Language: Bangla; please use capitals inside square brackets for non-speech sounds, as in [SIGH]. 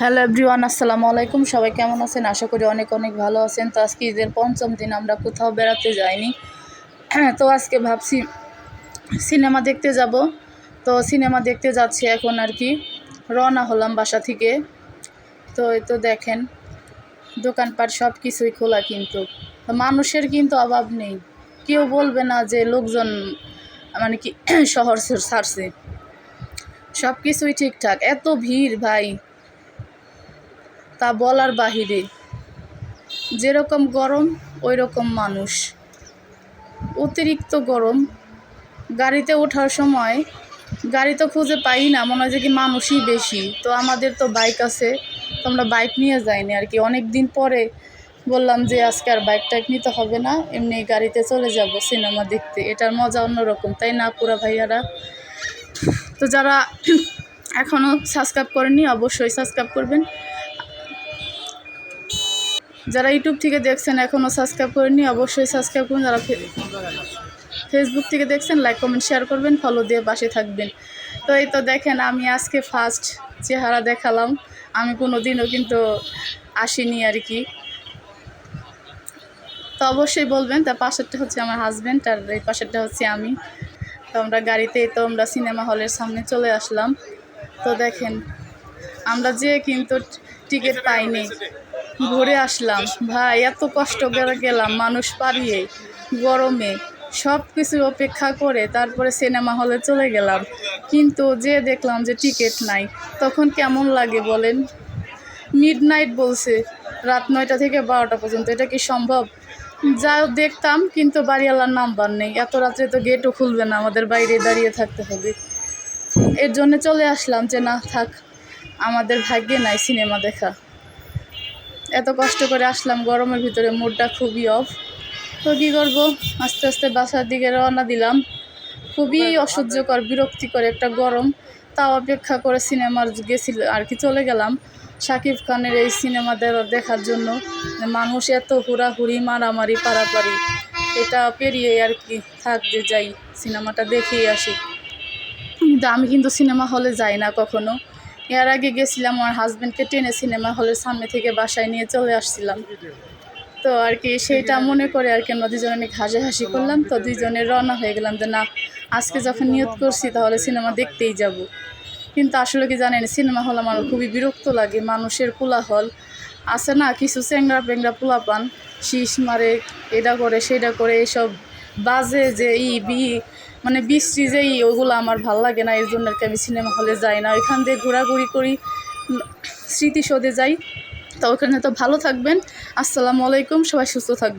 হ্যালো এভরিওয়ান, আসসালামু আলাইকুম। সবাই কেমন আছেন? আশা করি অনেক অনেক ভালো আছেন। তো আজকে ঈদের পঞ্চম দিন, আমরা কোথাও বেড়াতে যাইনি। [CLEARS THROAT] তো আজকে ভাবছি সিনেমা দেখতে যাব। তো সিনেমা দেখতে যাচ্ছি এখন আর কি। রওনা হলাম বাসা থেকে। তো এই তো দেখেন, দোকানপাট সব কিছুই খোলা কিন্তু। মানুষের কিন্তু অভাব নেই। কেউ বলবে না যে লোকজন মানে কি, [CLEARS THROAT] শহর ছাড়ছে। সব কিছুই ঠিকঠাক। এত ভিড় ভাই। তা বলার বাহিরে। যেরকম গরম ওই রকম মানুষ। অতিরিক্ত গরম, গাড়িতে ওঠার সময় গাড়ি তো খুঁজে পাই না, মনে হয় যে কি মানুষই বেশি। তো আমাদের তো বাইক আছে তো আমরা বাইক নিয়ে যাইনি আর কি। অনেক দিন পরে বললাম যে আজকে আর বাইক টাইক নিতে হবে না, এমনি গাড়িতে চলে যাব সিনেমা দেখতে। এটার মজা অন্যরকম, তাই না পুরা ভাইয়ারা? তো যারা এখনও সাবস্ক্রাইব করেনি অবশ্যই সাবস্ক্রাইব করবেন। যারা ইউটিউব থেকে দেখছেন এখনও সাবস্ক্রাইব করেনি অবশ্যই সাবস্ক্রাইব করুন। যারা ফেসবুক থেকে দেখছেন লাইক কমেন্ট শেয়ার করবেন ফলো দিয়ে পাশে থাকবেন। তো এই তো দেখেন, আমি আজকে ফার্স্ট চেহারা দেখালাম। আমি কোনো দিনও কিন্তু আসিনি আর কি। তো অবশ্যই বলবেন, তার পাশেরটা হচ্ছে আমার হাজব্যান্ড আর এই পাশেরটা হচ্ছে আমি। তো আমরা গাড়িতেই তো আমরা সিনেমা হলের সামনে চলে আসলাম। তো দেখেন, আমরা যে কিন্তু টিকিট পাইনি। ঘুরে আসলাম। ভাই, এত কষ্ট করে গেলাম, মানুষ পারিয়ে গরমে। সব কিছু অপেক্ষা করে তারপরে সিনেমা হলে চলে গেলাম। কিন্তু যে দেখলাম যে টিকিট নাই, তখন কেমন লাগে বলেন? মিড নাইট বলছে, রাত নয়টা থেকে বারোটা পর্যন্ত, এটা কি সম্ভব? যা দেখতাম, কিন্তু বাড়িওয়ালার নাম্বার নেই। এত রাত্রে তো গেটও খুলবে না, আমাদের বাইরে দাঁড়িয়ে থাকতে হবে। এর জন্য চলে আসলাম যে, না, থাক, আমাদের ভাগ্যে নাই সিনেমা দেখা। এত কষ্ট করে আসলাম, গরমের ভিতরে মুডটা খুবই অফ তো কী করব? আস্তে আস্তে বাসার দিকে রওনা দিলাম। খুবই অসহ্যকর, বিরক্তিকর একটা গরম। তাও অপেক্ষা করে সিনেমার গেছিল, আর কি চলে গেলাম। শাকিব খানের এই সিনেমা দেখার জন্য মানুষ এত হুড়াহুড়ি, মারামারি, পারাপারি, এটা পেরিয়ে আর কি থাক যে যাই, সিনেমাটা দেখেই আসি। কিন্তু আমি কিন্তু সিনেমা হলে যাই না কখনো। এর আগে গেছিলাম, আমার হাজব্যান্ডকে টেনে সিনেমা হলের সামনে থেকে বাসায় নিয়ে চলে আসছিলাম। তো আর কি সেইটা মনে করে আর কি, আমরা দুজনে অনেক হাসাহাসি করলাম, তো দুইজনে রওনা হয়ে গেলাম যে, না, আজকে যখন নিয়ত করছি তাহলে সিনেমা দেখতেই যাব। কিন্তু আসলে কি জানেন সিনেমা হল আমার খুবই বিরক্ত লাগে, মানুষের কোলাহল আছে না, কিছু চ্যাংরা প্যাংরা পোলাপান, শীষ মারে, এটা করে, সেটা করে, এইসব বাজে যে ই বি মানে বৃষ্টি যে ই ওগুলো আমার ভালো লাগে না এই জন্য আর কি আমি সিনেমা হলে যাই না। ওইখান দিয়ে ঘোরাঘুরি করি, স্মৃতিসৌধে যাই। তো ওখানে তো ভালো থাকবেন। আসসালামু আলাইকুম, সবাই সুস্থ থাকবেন।